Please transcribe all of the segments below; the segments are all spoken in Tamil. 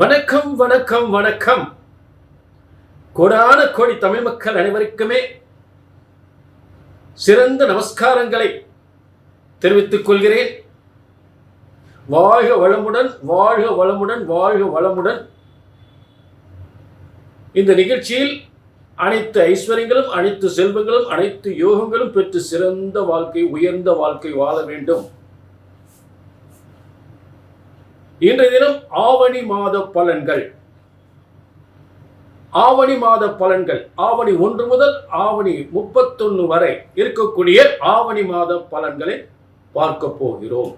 வணக்கம் வணக்கம் வணக்கம். கோடான கோடி தமிழ் மக்கள் அனைவருக்குமே சிறந்த நமஸ்காரங்களை தெரிவித்துக் கொள்கிறேன். வாழ்க வளமுடன் வாழ்க வளமுடன் வாழ்க வளமுடன். இந்த நிகழ்ச்சியில் அனைத்து ஐஸ்வர்யங்களும் அனைத்து செல்வங்களும் அனைத்து யோகங்களும் பெற்று சிறந்த வாழ்க்கை உயர்ந்த வாழ்க்கை வாழ வேண்டும். இன்றைய தினம் ஆவணி மாத பலன்கள். ஆவணி மாத பலன்கள். ஆவணி ஒன்று முதல் ஆவணி முப்பத்தொன்னு வரை இருக்கக்கூடிய ஆவணி மாத பலன்களை பார்க்க போகிறோம்.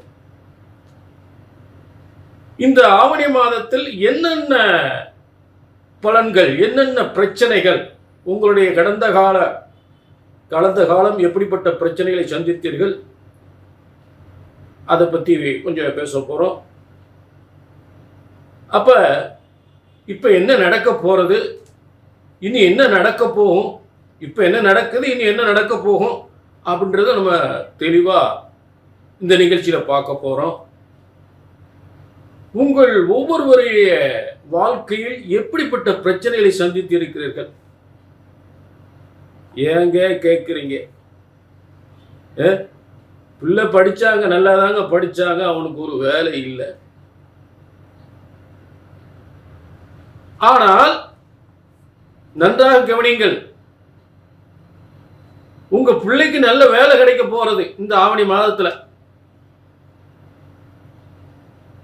இந்த ஆவணி மாதத்தில் என்னென்ன பலன்கள் என்னென்ன பிரச்சனைகள் உங்களுடைய கடந்த கால கடந்த காலம் எப்படிப்பட்ட பிரச்சனைகளை சந்தித்தீர்கள் அதை பற்றி கொஞ்சம் பேச போகிறோம் அப்போ இப்போ என்ன நடக்க போகிறது இனி என்ன நடக்க போகும்? இப்போ என்ன நடக்குது? இனி என்ன நடக்க போகும்? அப்படின்றத நம்ம தெளிவாக இந்த நிகழ்ச்சியில் பார்க்க போகிறோம் உங்கள் ஒவ்வொருவருடைய வாழ்க்கையில் எப்படிப்பட்ட பிரச்சனைகளை சந்தித்து இருக்கிறீர்கள்? ஏங்க கேட்குறீங்க பிள்ளை படித்தாங்க நல்லா தாங்க படித்தாங்க அவனுக்கு ஒரு வேலை இல்லை. ஆனால் நன்றாக கவனியுங்கள். உங்க பிள்ளைக்கு நல்ல வேலை கிடைக்க போறது இந்த ஆவணி மாதத்துல.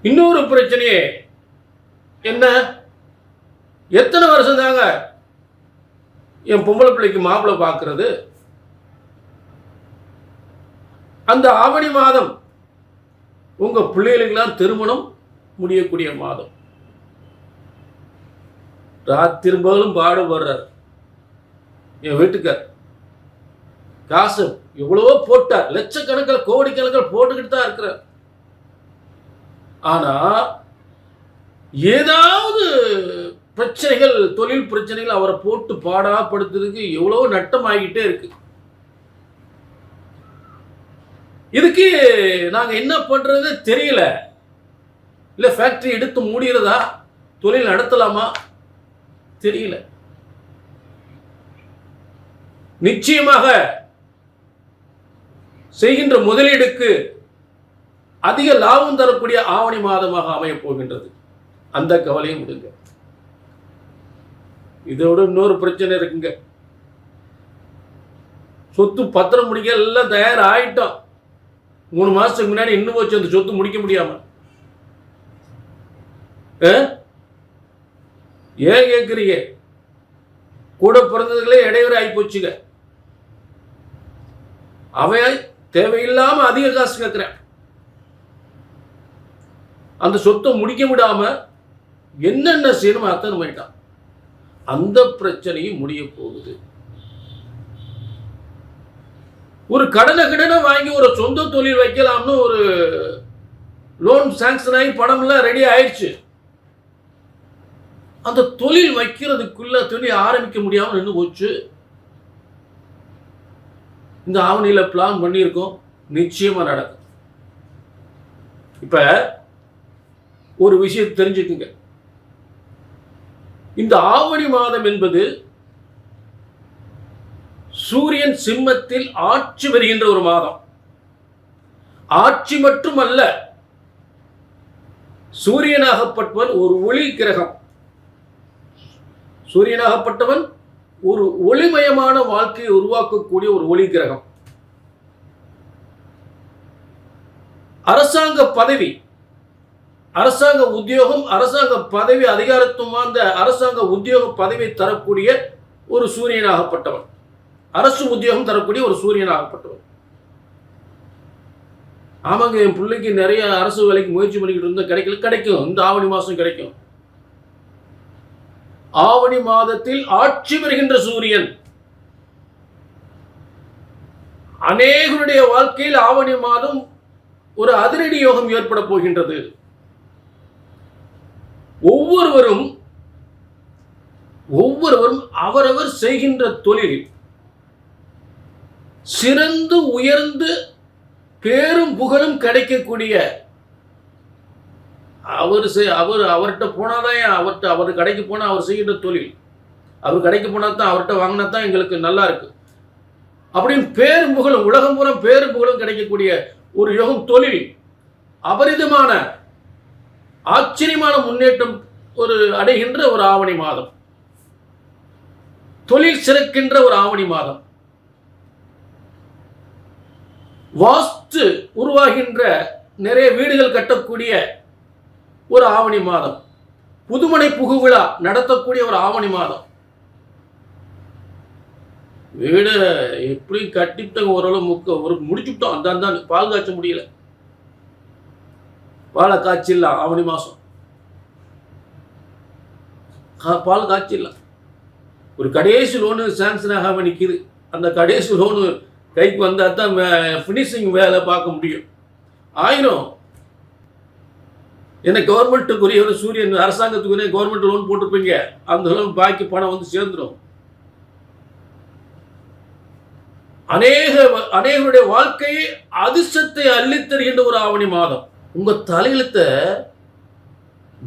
இன்னொரு பிரச்சனையே என்ன? எத்தனை வருஷம் தாங்க என் பொம்பளை பிள்ளைக்கு மாப்பிள்ளை பார்க்கறது அந்த ஆவணி மாதம் உங்க பிள்ளைகளுக்கெல்லாம் திருமணம் முடியக்கூடிய மாதம். ராத்திரும்பகலும் பாடுபடுறார் என் வீட்டுக்கார். காசு எவ்வளவோ போட்டார். லட்சக்கணக்கில் கோடிக்கணக்கில் போட்டுக்கிட்டு தான் இருக்கிறார். ஆனா ஏதாவது பிரச்சனைகள் தொழில் பிரச்சனைகள் அவரை போட்டு பாடாப்படுத்துறதுக்கு எவ்வளோ நட்டம் ஆகிட்டே இருக்கு. இதுக்கு நாங்க என்ன பண்றது தெரியல. இல்ல ஃபேக்டரி எடுத்து மூடிறதா? தொழில் நடத்தலாமா? தெரியல. நிச்சயமாக செய்கின்ற முதலீடுக்கு அதிக லாபம் தரக்கூடிய ஆவணி மாதமாக அமையப் போகின்றது. அந்த கவலையும் விடுங்க. இதோட இன்னொரு பிரச்சனை இருக்குங்க. சொத்து பத்திரம் முடிக்க எல்லாம் தயார் ஆயிட்டோம் மூணு மாசத்துக்கு முன்னாடி இன்னும் வச்சு அந்த சொத்து முடிக்க முடியாம. ஏன் கேட்குறீங்க கூட பிறந்ததுகளே இடையூறு ஆகி போச்சுங்க. அவன் தேவையில்லாம அதிக காசு கேட்குறேன் அந்த சொத்தை முடிக்க விடாம என்னென்ன செய்யணுமோ அத்தனை பண்ணிட்டான் அந்த பிரச்சனையும் முடிய போகுது. ஒரு கடனை கடனை வாங்கி ஒரு சொந்த தொழில் வைக்கலாம்னு ஒரு லோன் சாங்ஷன் ஆகி பணம்லாம் ரெடி ஆயிடுச்சு. அந்த தொழில் வைக்கிறதுக்குள்ள தொழில் ஆரம்பிக்க முடியாம நின்று போச்சு. இந்த ஆவணியில் பிளான் பண்ணியிருக்கோம். நிச்சயமா நடக்கும். இப்ப ஒரு விஷயம் தெரிஞ்சுக்குங்க. இந்த ஆவணி மாதம் என்பது சூரியன் சிம்மத்தில் ஆட்சி வருகின்ற ஒரு மாதம். ஆட்சி மட்டுமல்ல சூரியனாகப்பட்டவன் ஒரு ஒளி கிரகம். சூரியனாகப்பட்டவன் ஒரு ஒளிமயமான வாழ்க்கையை உருவாக்கக்கூடிய ஒரு ஒளி கிரகம். அரசாங்க பதவி அரசாங்க உத்தியோகம் அரசாங்க பதவி அதிகாரத்துவம் வாய்ந்த அரசாங்க உத்தியோக பதவி தரக்கூடிய ஒரு சூரியனாகப்பட்டவன். அரசு உத்தியோகம் தரக்கூடிய ஒரு சூரியனாகப்பட்டவன். ஆமாங்க என் பிள்ளைக்கு நிறைய அரசு வேலைக்கு முயற்சி பண்ணிக்கிட்டு இருந்தால் கிடைக்கல கிடைக்கும். இந்த ஆவணி மாதம் கிடைக்கும். ஆவணி மாதத்தில் ஆட்சி பெறுகின்ற சூரியன். அநேகருடைய வாழ்க்கையில் ஆவணி மாதம் ஒரு அதிரடி யோகம் ஏற்பட போகின்றது. ஒவ்வொருவரும் ஒவ்வொருவரும் அவரவர் செய்கின்ற தொழில் சிறந்து உயர்ந்து பேரும் புகழும் கிடைக்கக்கூடிய அவர் செய் அவர் அவர்கிட்ட போனால் தான் அவர்கிட்ட அவர் கடைக்கு போனால் அவர் செய்கின்ற தொழில். அவர் கடைக்கு போனால் தான் அவர்கிட்ட வாங்கினா தான் எங்களுக்கு நல்லா இருக்கு. அப்படின்னு பேரும் புகழும் உலகம் பூரா பேரும் புகழும் கிடைக்கக்கூடிய ஒரு யோகம் தொழில். அபரிதமான ஆச்சரியமான முன்னேற்றம் ஒரு அடைகின்ற ஒரு ஆவணி மாதம். தொழில் சிறக்கின்ற ஒரு ஆவணி மாதம். வாஸ்து உருவாகின்ற நிறைய வீடுகள் கட்டக்கூடிய ஒரு ஆவணி மாதம். புதுமனை புகுவிழா நடத்தக்கூடிய ஒரு ஆவணி மாதம். வீடு எப்படி கட்டிட்டோம் ஓரளவு முக்க ஒரு முடிச்சுட்டோம். அந்த அந்த பால் காய்ச்ச முடியல. பாலை காய்ச்சிடலாம் ஆவணி மாதம். பால் காய்ச்சிடலாம் ஒரு கடைசி லோனு சாங்ஷன் ஆகாம நிற்கிது அந்த கடைசி லோனு கைக்கு வந்தால் தான் ஃபினிஷிங் வேலை பார்க்க முடியும். ஆயிரம் என்ன கவர்மெண்ட்டுக்குரிய ஒரு சூரியன் அரசாங்கத்துக்குரிய கவர்மெண்ட் லோன் போட்டிருப்பீங்க. அந்த லோன் பாக்கி பணம் வந்து சேர்ந்துடும் அநேக அநேகருடைய வாழ்க்கையை அதிர்ஷ்டத்தை அள்ளித் தருகின்ற ஒரு ஆவணி மாதம். உங்க தலையெழுத்த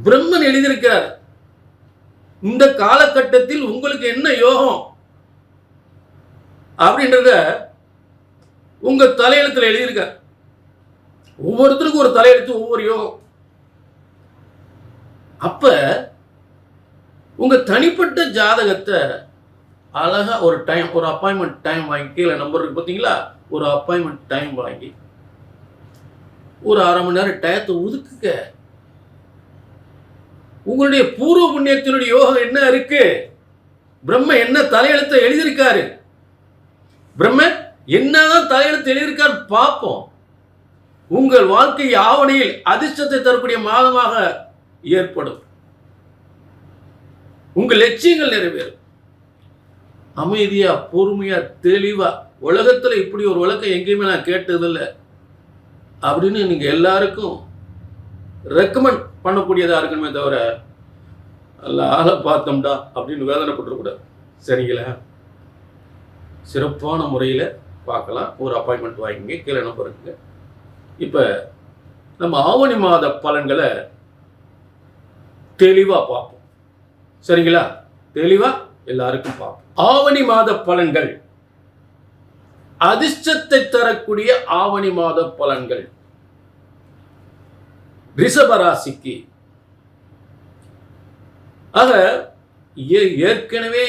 பிரம்மன் எழுதியிருக்கிறார். இந்த காலகட்டத்தில் உங்களுக்கு என்ன யோகம்? அப்படின்றத உங்க தலையெழுத்துல எழுதியிருக்கார். ஒவ்வொருத்தருக்கும் ஒரு தலையெழுத்து ஒவ்வொரு யோகம். அப்போ உங்கள் தனிப்பட்ட ஜாதகத்தை அழகாக ஒரு டைம் ஒரு அப்பாயின்மெண்ட் டைம் வாங்கி கீழே நம்பர் இருக்கு பார்த்தீங்களா ஒரு அப்பாயின்மெண்ட் டைம் வாங்கி ஒரு அரை மணி நேரம் டயத்தை ஒதுக்குங்க. உங்களுடைய பூர்வ புண்ணியத்தினுடைய யோகம் என்ன இருக்கு? பிரம்ம என்ன தலையெழுத்தை எழுதியிருக்காரு? பிரம்ம என்னதான் தலையெழுத்து எழுதியிருக்காரு பார்ப்போம். உங்கள் வாழ்க்கை ஆவணையில் அதிர்ஷ்டத்தை தரக்கூடிய மாதமாக ஏற்படும். உங்கள் லட்சியங்கள் நிறைவேறும். அமைதியா பொறுமையா தெளிவா உலகத்துல இப்படி ஒரு உலகம் எங்கேயுமே நான் கேட்டதில்லை அப்படின்னு நீங்கள் எல்லாருக்கும் ரெக்கமெண்ட் பண்ணக்கூடியதா இருக்கணுமே தவிர அல்ல ஆளை பார்த்தோம்டா அப்படின்னு வேதனைப்பட்டுருக்கூடாது சரிங்களா? சிறப்பான முறையில் பார்க்கலாம். ஒரு அப்பாயின்மெண்ட் வாங்கிங்க கீழே நம்பர் இருக்குங்க இப்போ நம்ம ஆவணி மாத பலன்களை தெளிவாக பார்ப்போம். சரிங்களா? தெளிவாக எல்லாருக்கும் பார்ப்போம். ஆவணி மாத பலன்கள். அதிர்ஷ்டத்தை தரக்கூடிய ஆவணி மாத பலன்கள். ரிஷபராசிக்கு ஆக ஏ- ஏற்கனவே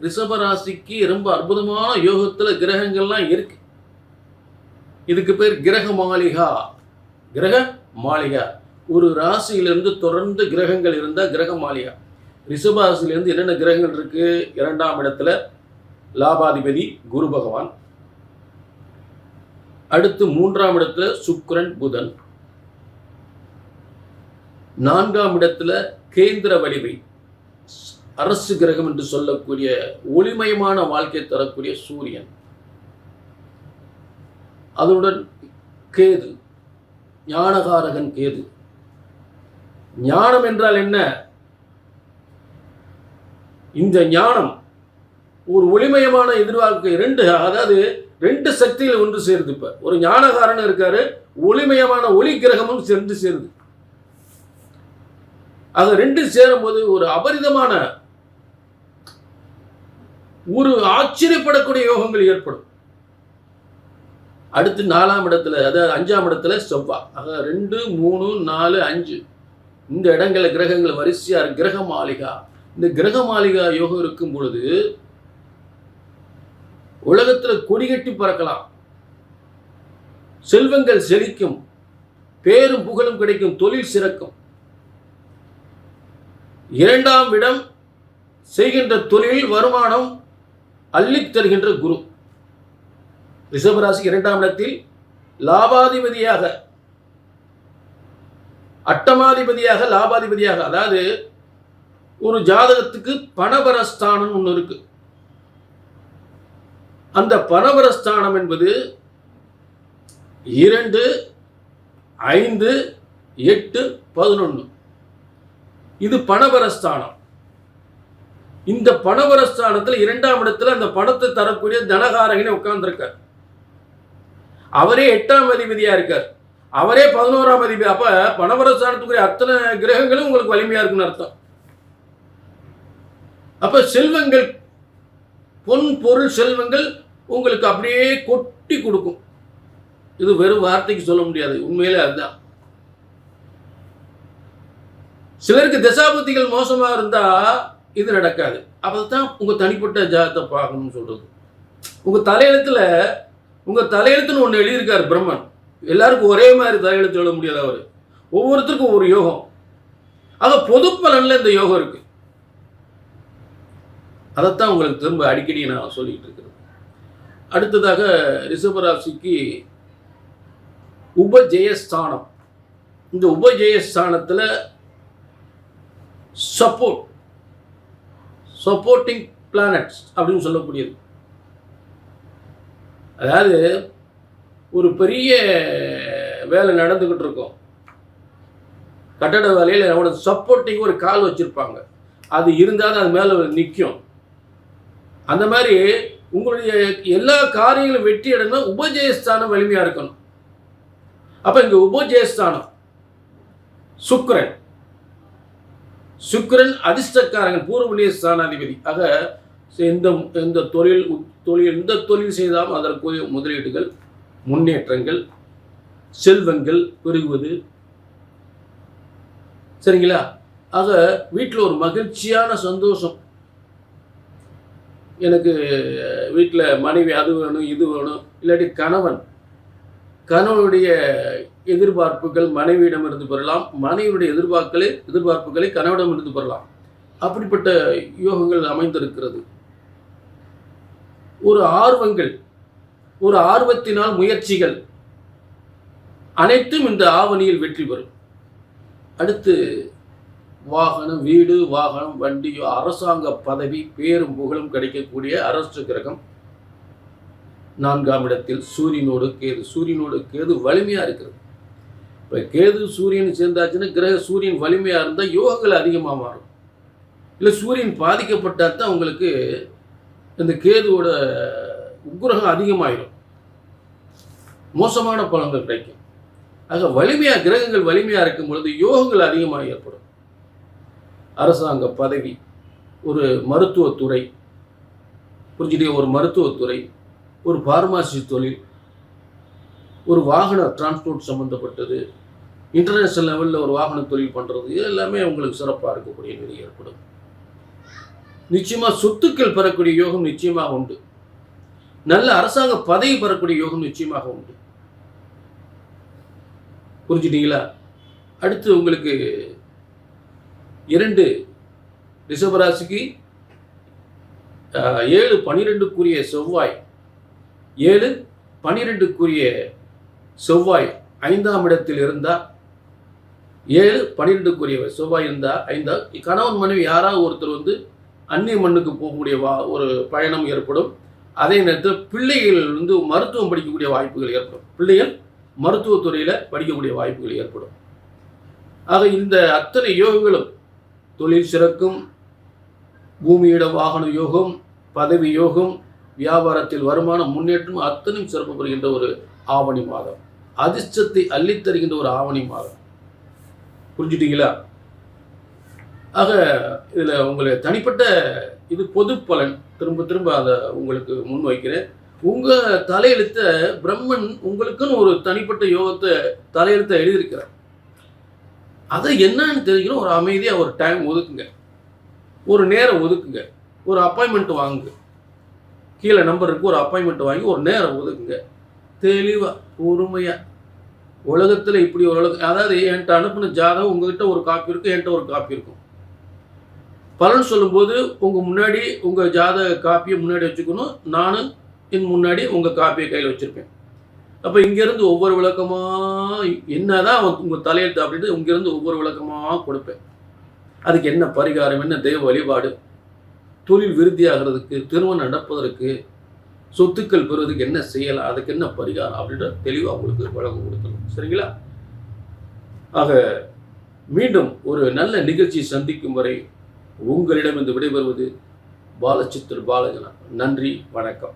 ரிஷபராசிக்கு ரொம்ப அற்புதமான யோகத்துல கிரகங்கள்லாம் இருக்கு. இதுக்கு பேர் கிரக மாளிகா கிரக மாளிகா ஒரு ராசியிலிருந்து தொடர்ந்து கிரகங்கள் இருந்தால் கிரக மாளிகா ரிஷபராசியிலிருந்து என்னென்ன கிரகங்கள் இருக்குது இரண்டாம் இடத்துல லாபாதிபதி குரு பகவான். அடுத்து மூன்றாம் இடத்துல சுக்ரன் புதன். நான்காம் இடத்துல கேந்திர வலிமை. அரசு கிரகம் என்று சொல்லக்கூடிய ஒளிமயமான வாழ்க்கை தரக்கூடிய சூரியன். அதனுடன் கேது ஞானகாரகன் கேது. ஞானம் என்றால் என்ன? இந்த ஞானம் ஒரு ஒளிமயமான எதிர்வாழ்க்கை ரெண்டு அதாவது ரெண்டு சக்தியில் ஒன்று சேருது இப்ப. ஒரு ஞானகாரன் இருக்காரு ஒளிமயமான ஒளி கிரகமும் சேர்ந்து சேருது. அது ரெண்டு சேரும்போது ஒரு அபரிதமான ஒரு ஆச்சரியப்படக்கூடிய யோகங்கள் ஏற்படும். அடுத்து நாலாம் இடத்துல அதாவது அஞ்சாம் இடத்துல செவ்வாய் அதாவது ரெண்டு மூணு நாலு அஞ்சு. இந்த இடங்களில் கிரகங்கள் வரிசையார் இருக்கு. கிரக மாளிகா. இந்த கிரக மாளிகா யோகம் இருக்கும் பொழுது உலகத்தில் கொடிகட்டி பறக்கலாம். செல்வங்கள் செழிக்கும். பேரும் புகழும் கிடைக்கும். தொழில் சிறக்கும். இரண்டாம் இடம் செய்கின்ற தொழில் வருமானம் அள்ளித் தருகின்ற குரு. ரிஷபராசி இரண்டாம் இடத்தில் லாபாதிபதியாக அட்டமாதிபதியாக லாபாதிபதியாக அதாவது ஒரு ஜாதகத்துக்கு பணபரஸ்தானம் ஒன்று இருக்கு. அந்த பணபரஸ்தானம் என்பது இரண்டு ஐந்து எட்டு பதினொன்று இது பணபரஸ்தானம் இந்த பணபரஸ்தானத்தில் இரண்டாம் இடத்துல அந்த பணத்தை தரக்கூடிய தனகாரகனே உட்கார்ந்துருக்கார். அவரே எட்டாம் அதிபதியாக இருக்கார். அவரே பதினோராம் அதிபதி. அப்ப பணவரஸ்தானத்துக்குரிய அத்தனை கிரகங்களும் உங்களுக்கு வலிமையா இருக்குன்னு அர்த்தம். அப்ப செல்வங்கள் பொன் பொருள் செல்வங்கள் உங்களுக்கு அப்படியே கொட்டி கொடுக்கும். இது வெறும் வார்த்தைக்கு சொல்ல முடியாது. உண்மையிலே அதுதான். சிலருக்கு தசாபுத்திகள் மோசமா இருந்தா இது நடக்காது. அப்பதான் உங்க தனிப்பட்ட ஜாதத்தை பார்க்கணும்னு சொல்றது. உங்க தலையெழுத்துல உங்க தலையெழுத்துன்னு ஒன்று எழுதியிருக்காரு பிரம்மன். எல்லாருக்கும் ஒரே மாதிரி தலையெழுத்து எழுத முடியாது அவர். ஒவ்வொருத்தருக்கும் ஒவ்வொரு யோகம். ஆக பொது பலனில் இந்த யோகம் இருக்கு. அதைத்தான் உங்களுக்கு திரும்ப அடிக்கடி நான் சொல்லிட்டு இருக்கிறேன். அடுத்ததாக ரிஷபராசிக்கு உபஜெயஸ்தானம். இந்த உபஜெயஸ்தானத்தில் சப்போர்ட் சப்போர்ட்டிங் பிளானட்ஸ் அப்படின்னு சொல்லக்கூடியது. அதாவது ஒரு பெரிய வேலை நடந்துக்கிட்டு இருக்கும். கட்டட வேலையில் அவனோட சப்போர்ட்டிங் ஒரு கால் வச்சுருப்பாங்க. அது இருந்தால் தான் அது மேலே நிற்கும் அந்த மாதிரி உங்களுடைய எல்லா காரியங்களும் வெற்றி அடைந்தால் உபஜயஸ்தானம் வலிமையாக இருக்கணும். அப்போ இங்கே உபஜயஸ்தானம். சுக்கரன். சுக்கிரன் அதிர்ஷ்டக்காரன் பூர்வ ஸ்தானாதிபதி. ஆக எந்த எந்த தொழில் உத்- தொழில் எந்த தொழில் செய்தாலும் அதற்குரிய முதலீடுகள் முன்னேற்றங்கள் செல்வங்கள் பெருகுவது. சரிங்களா? ஆக வீட்டில் ஒரு மகிழ்ச்சியான சந்தோஷம். எனக்கு வீட்டில் மனைவி அது வேணும் இது வேணும் இல்லாட்டி கணவன். கணவனுடைய எதிர்பார்ப்புகள் மனைவியிடமிருந்து பெறலாம். மனைவியுடைய எதிர்பார்ப்புகளை எதிர்பார்ப்புகளை கணவனிடமிருந்து பெறலாம். அப்படிப்பட்ட யோகங்கள் அமைந்திருக்கிறது. ஒரு ஆர்வங்கள் ஒரு ஆர்வத்தினால் முயற்சிகள் அனைத்தும் இந்த ஆவணியில் வெற்றி பெறும். அடுத்து வாகனம் வீடு வாகனம் வண்டி அரசாங்க பதவி பேரும் புகழும் கிடைக்கக்கூடிய அரசு கிரகம் நான்காம் இடத்தில் சூரியனோடு கேது. சூரியனோடு கேது வலிமையா இருக்கிறது. இப்போ கேது சூரியன் சேர்ந்தாச்சுன்னா கிரக சூரியன் வலிமையா இருந்தால் யோகங்கள் அதிகமாக மாறும். இல்லை சூரியன் பாதிக்கப்பட்டால் தான் உங்களுக்கு இந்த கேதுவோட உக்ரகம் அதிகமாயிடும். மோசமான பலன்கள் கிடைக்கும். ஆக வலிமையாக கிரகங்கள் வலிமையாக இருக்கும் பொழுது யோகங்கள் அதிகமாக ஏற்படும். அரசாங்க பதவி ஒரு மருத்துவத்துறை புரிஞ்சுட்டே ஒரு மருத்துவத்துறை ஒரு பார்மாசி தொழில் ஒரு வாகன டிரான்ஸ்போர்ட் சம்மந்தப்பட்டது இன்டர்நேஷ்னல் லெவலில் ஒரு வாகன தொழில் பண்ணுறது இது எல்லாமே உங்களுக்கு சிறப்பாக இருக்கக்கூடிய நிலை ஏற்படும். நிச்சயமாக சொத்துக்கள் பெறக்கூடிய யோகம் நிச்சயமாக உண்டு. நல்ல அரசாங்க பதவி பெறக்கூடிய யோகம் நிச்சயமாக உண்டு. புரிஞ்சுட்டீங்களா? அடுத்து உங்களுக்கு இரண்டு ரிஷபராசிக்கு ஏழு பனிரெண்டுக்குரிய செவ்வாய் ஏழு பனிரெண்டுக்குரிய செவ்வாய் ஐந்தாம் இடத்தில் இருந்தால் ஏழு பனிரெண்டுக்குரிய செவ்வாய் இருந்தால் ஐந்தா கணவன் மனைவி யாராவது ஒருத்தர் வந்து அந்நிய மண்ணுக்கு போகக்கூடிய வா ஒரு பயணம் ஏற்படும். அதே நேரத்தில் பிள்ளைகள் வந்து மருத்துவம் படிக்கக்கூடிய வாய்ப்புகள் ஏற்படும். பிள்ளைகள் மருத்துவத்துறையில் படிக்கக்கூடிய வாய்ப்புகள் ஏற்படும். ஆக இந்த அத்தனை யோகங்களும் தொழில் சிறக்கும் பூமியிட வாகன யோகம் பதவி யோகம் வியாபாரத்தில் வருமானம் முன்னேற்றம் அத்தனையும் சிறப்பு பெறுகின்ற ஒரு ஆவணி மாதம். அதிர்ஷ்டத்தை அள்ளித்தருகின்ற ஒரு ஆவணி மாதம். புரிஞ்சுட்டீங்களா? ஆக இதில் உங்களுடைய தனிப்பட்ட இது பொது பலன் திரும்ப திரும்ப அதை உங்களுக்கு முன் வைக்கிறேன் உங்கள் தலையெழுத்த பிரம்மன் உங்களுக்குன்னு ஒரு தனிப்பட்ட யோகத்தை தலையெழுத்தை எழுதியிருக்கிறார். அதை என்னன்னு தெரிஞ்சுக்கணும் ஒரு அமைதியாக ஒரு டைம் ஒதுக்குங்க. ஒரு நேரம் ஒதுக்குங்க. ஒரு அப்பாயின்மெண்ட் வாங்குங்க. கீழே நம்பர் இருக்கு ஒரு அப்பாயின்மெண்ட் வாங்கி ஒரு நேரம் ஒதுக்குங்க. தெளிவாக பொறுமையாக உலகத்தில் இப்படி ஒரு உலகம் அதாவது என்கிட்ட அனுப்பின ஜாதகம் உங்ககிட்ட ஒரு காப்பி இருக்கும் என்கிட்ட ஒரு காப்பி இருக்கும். பலன் சொல்லும்போது உங்கள் முன்னாடி உங்கள் ஜாதக காப்பியை முன்னாடி வச்சுக்கணும். நானும் என் முன்னாடி உங்கள் காப்பியை கையில் வச்சுருப்பேன். அப்போ இங்கேருந்து ஒவ்வொரு விளக்கமாக என்னதான் அவன் உங்கள் தலையெழுத்து அப்படின்ட்டு இங்கேருந்து ஒவ்வொரு விளக்கமாக கொடுப்பேன். அதுக்கு என்ன பரிகாரம் என்ன தெய்வ வழிபாடு? தொழில் விருத்தியாகிறதுக்கு திருமணம் நடப்பதற்கு சொத்துக்கள் பெறுவதுக்கு என்ன செய்யலாம் அதுக்கு என்ன பரிகாரம் அப்படின்ற தெளிவாக உங்களுக்கு வழங்க கொடுத்துரும் சரிங்களா? ஆக மீண்டும் ஒரு நல்ல நிகழ்ச்சி சந்திக்கும் வரை உங்களிடம் இருந்து விடைபெறுவது பாலச்சித்திர பாலஜனா நன்றி வணக்கம்.